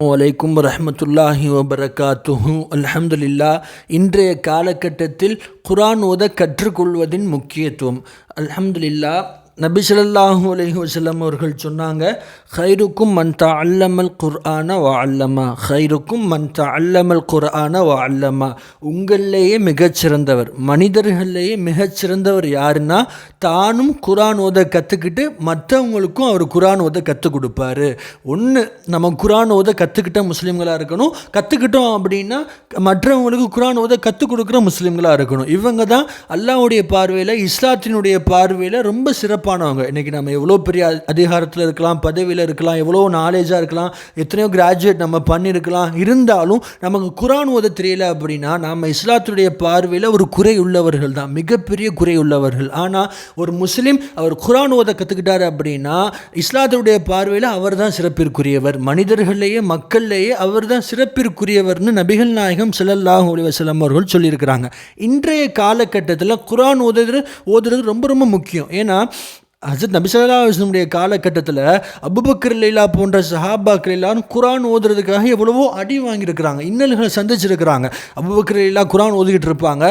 வலைக்கும் ரஹமத்துல்லாஹி வபரகாத்துஹு அல்ஹம்துலில்லா இன்றைய காலகட்டத்தில் குரான் ஓத கற்றுக்கொள்வதின் முக்கியத்துவம். அல்ஹம்துலில்லா நபி ஸல்லல்லாஹு அலஹி வஸல்லம் அவர்கள் சொன்னாங்க ஹைருக்கும் மன்தா அல்லமல் குர்ஆன வா அல்லமா ஹைருக்கும் மன்தா அல்லமல் குர்ஆன வா அல்லமா. உங்களிலேயே மிகச்சிறந்தவர் மனிதர்கள்லேயே மிகச்சிறந்தவர் யாருன்னா தானும் குரான் ஓத கற்றுக்கிட்டு மற்றவங்களுக்கும் அவர் குரான் ஓத கற்றுக் கொடுப்பாரு. ஒன்று நம்ம குரான் ஓத கற்றுக்கிட்ட முஸ்லீம்களாக இருக்கணும். கற்றுக்கிட்டோம் அப்படின்னா மற்றவங்களுக்கு குரான் ஓத கற்றுக் கொடுக்குற முஸ்லீம்களாக இருக்கணும். இவங்க தான் அல்லாஹ்வுடைய பார்வையில் இஸ்லாத்தினுடைய பார்வையில் ரொம்ப சிறப்பாக சிறப்பானவங்க இன்றைக்கி நம்ம எவ்வளோ பெரிய அதிகாரத்தில் இருக்கலாம் பதவியில் இருக்கலாம் எவ்வளோ நாலேஜாக இருக்கலாம் எத்தனையோ கிராஜுவேட் நம்ம பண்ணியிருக்கலாம் இருந்தாலும் நமக்கு குரான் ஓத தெரியல அப்படின்னா நம்ம இஸ்லாத்துடைய பார்வையில் ஒரு குறை உள்ளவர்கள் தான் மிகப்பெரிய குறை உள்ளவர்கள். ஆனால் ஒரு முஸ்லீம் அவர் குரான் ஓத கற்றுக்கிட்டாரு அப்படின்னா இஸ்லாத்துடைய பார்வையில் அவர் தான் சிறப்பிற்குரியவர். மனிதர்கள்லேயே மக்கள்லேயே அவர் தான் சிறப்பிற்குரியவர்னு நபிகள் நாயகம் சிலல்லாஹ் அலைஹி அவர்கள் சொல்லியிருக்கிறாங்க. இன்றைய காலகட்டத்தில் குரான் ஓதுறது ஓதுறது ரொம்ப ரொம்ப முக்கியம். ஏன்னா ஹசரத் நபி ஸல்லல்லாஹு காலகட்டத்தில் அபுபக்கர் லீலா போன்ற சஹாபாக்கர் எல்லாரும் குரான் ஓதுறதுக்காக எவ்வளவோ அடி வாங்கியிருக்கிறாங்க இன்னல்களை சந்திச்சிருக்கிறாங்க. அபுபக்கர் லீலா குரான் ஓதிக்கிட்டு இருப்பாங்க.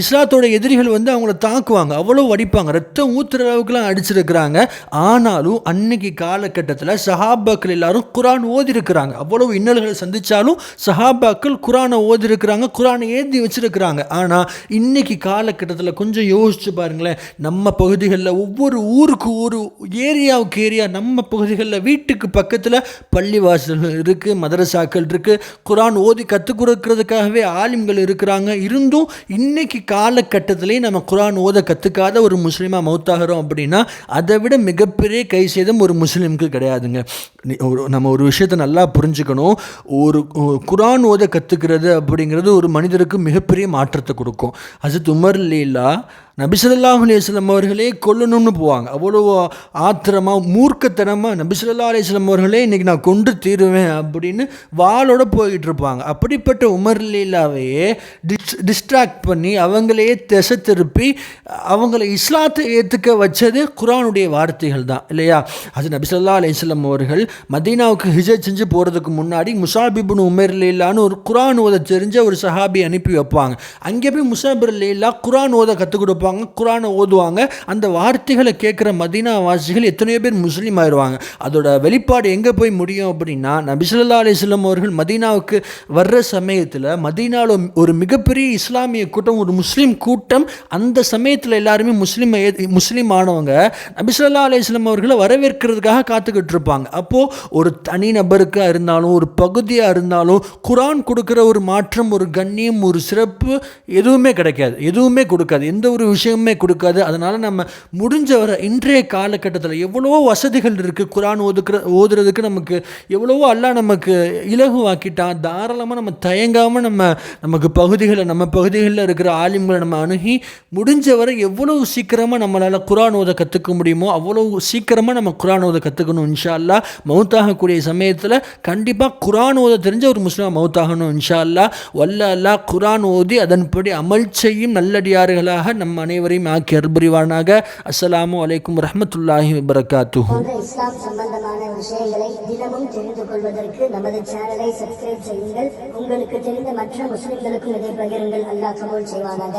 இஸ்லாத்தோட எதிரிகள் வந்து அவங்கள தாக்குவாங்க அவ்வளோ அடிப்பாங்க. ரத்தம் ஊத்துற அளவுக்குலாம் அடிச்சிருக்கிறாங்க. ஆனாலும் அன்னைக்கு காலகட்டத்தில் சஹாபாக்கள் எல்லாரும் குரான் ஓதிருக்கிறாங்க அவ்வளவு இன்னல்களை சந்தித்தாலும் சஹாபாக்கள் குரானை ஓதிருக்கிறாங்க குரானை ஏந்தி வச்சிருக்கிறாங்க. ஆனால் இன்னைக்கு காலகட்டத்தில் கொஞ்சம் யோசிச்சு பாருங்களேன். நம்ம பகுதிகளில் ஒவ்வொரு ஊர் ஊருக்கு ஊர் ஏரியாவுக்கு ஏரியா நம்ம பகுதிகளில் வீட்டுக்கு பக்கத்தில் பள்ளிவாசல்கள் இருக்குது மதரசாக்கள் இருக்குது குரான் ஓதி கற்றுக் கொடுக்கறதுக்காகவே ஆலிம்கள் இருக்கிறாங்க. இருந்தும் இன்றைக்கி காலகட்டத்திலே நம்ம குரான் ஓத கற்றுக்காத ஒரு முஸ்லீமாக மௌத்தாகிறோம் அப்படின்னா அதை விட மிகப்பெரிய கை சேதம் ஒரு முஸ்லீமுக்கு கிடையாதுங்க. ஒரு- நம்ம ஒரு விஷயத்தை நல்லா புரிஞ்சுக்கணும். ஒரு குரான் ஓத கற்றுக்கிறது அப்படிங்கிறது ஒரு மனிதருக்கு மிகப்பெரிய மாற்றத்தை கொடுக்கும். அது துமர் லீலா நபிசல்லாஹ் அலையம் அவர்களே கொல்லணும்னு போவாங்க. அவ்வளோ ஆத்திரமாக மூர்க்கத்தனமாக நபிசல்லா அலையம் அவர்களே இன்றைக்கி நான் கொண்டு தீருவேன் அப்படின்னு வாளோட போய்கிட்டு இருப்பாங்க. அப்படிப்பட்ட உமர்லீலாவையே டிஸ் டிஸ்ட்ராக்ட் பண்ணி அவங்களையே திசை திருப்பி அவங்கள இஸ்லாத்தை ஏற்றுக்க வச்சது குரானுடைய வார்த்தைகள் தான் இல்லையா? அது நபிசல்லா அலையம் அவர்கள் மதீனாவுக்கு ஹிஜத் செஞ்சு போகிறதுக்கு முன்னாடி முசாபிபுன் உமர் லீலான்னு ஒரு குரான் ஓத தெரிஞ்ச ஒரு சஹாபி அனுப்பி வைப்பாங்க. அங்கே போய் முசாபிர் லீலா குரான் ஓத கற்றுக் கொடுப்பாங்க. குரானை ஓதுவாங்க. அந்த வார்த்தைகளை கேட்குற மதீனா வாசிகள் எத்தனையோ பேர் முஸ்லீம் ஆயிடுவாங்க. அதோட வெளிப்பாடு எங்கே போய் முடியும் அப்படின்னா நபிசுல்லா அலிஸ்லம் அவர்கள் மதீனாவுக்கு வர்ற சமயத்தில் மதீனாவில் ஒரு மிகப்பெரிய இஸ்லாமிய கூட்டம் ஒரு முஸ்லீம் கூட்டம் அந்த சமயத்தில் எல்லாருமே முஸ்லீம் முஸ்லீம் ஆனவங்க நபிசுல்லா அலிஸ்லம் அவர்களை வரவேற்கிறதுக்காக காத்துக்கிட்டு இருப்பாங்க. அப்போது ஒரு தனி நபருக்காக இருந்தாலும் ஒரு பகுதியாக இருந்தாலும் குரான் கொடுக்குற ஒரு மாற்றம் ஒரு கண்ணியம் ஒரு சிறப்பு எதுவுமே கிடைக்காது. எதுவுமே கொடுக்காது. எந்த ஒரு விஷயமுமே கொடுக்காது. அதனால் நம்ம முடிஞ்ச வரை இன்றைய காலகட்டத்தில் எவ்வளவோ வசதிகள் இருக்குது குரான் ஓதுக்கிற ஓதுறதுக்கு நமக்கு எவ்வளவோ அல்லாஹ் நமக்கு இலகுவாக்கிட்டான். தாராளமாக நம்ம தயங்காமல் நம்ம நமக்கு பகுதிகளில் நம்ம பகுதிகளில் இருக்கிற ஆலிம்களை நம்ம அணுகி முடிஞ்ச வரை எவ்வளவு சீக்கிரமாக நம்மளால் குரான் ஓத கற்றுக்க முடியுமோ அவ்வளோ சீக்கிரமாக நம்ம குரான் ஓத கற்றுக்கணும் இன்ஷா அல்லா மவுத்தாகக்கூடிய சமயத்தில் கண்டிப்பாக குரான் ஓத தெரிஞ்ச ஒரு முஸ்லீம் மவுத்தாகணும். இன்ஷா அல்லா வல்ல அல்லாஹ் குரான் ஓதி அதன்படி அமல் செய்யும் நல்லடியார்களாக நம்ம அனைவரையும் ஆக்கி அருள்புரிவானாக அஸ்ஸலாமு அலைக்கும் ரஹமத்துல்லாஹி வபரகாத்துஹு. இஸ்லாம் சம்பந்தமான விஷயங்களை தினமும் தெரிந்து கொள்வதற்கு நமது சேனலை சப்ஸ்கிரைப் செய்யுங்கள். உங்களுக்கு தெரிந்த மற்ற முஸ்லிம்களுக்கும் இதை பகிருங்கள். அல்லாஹ் கபூல் செய்வானாக.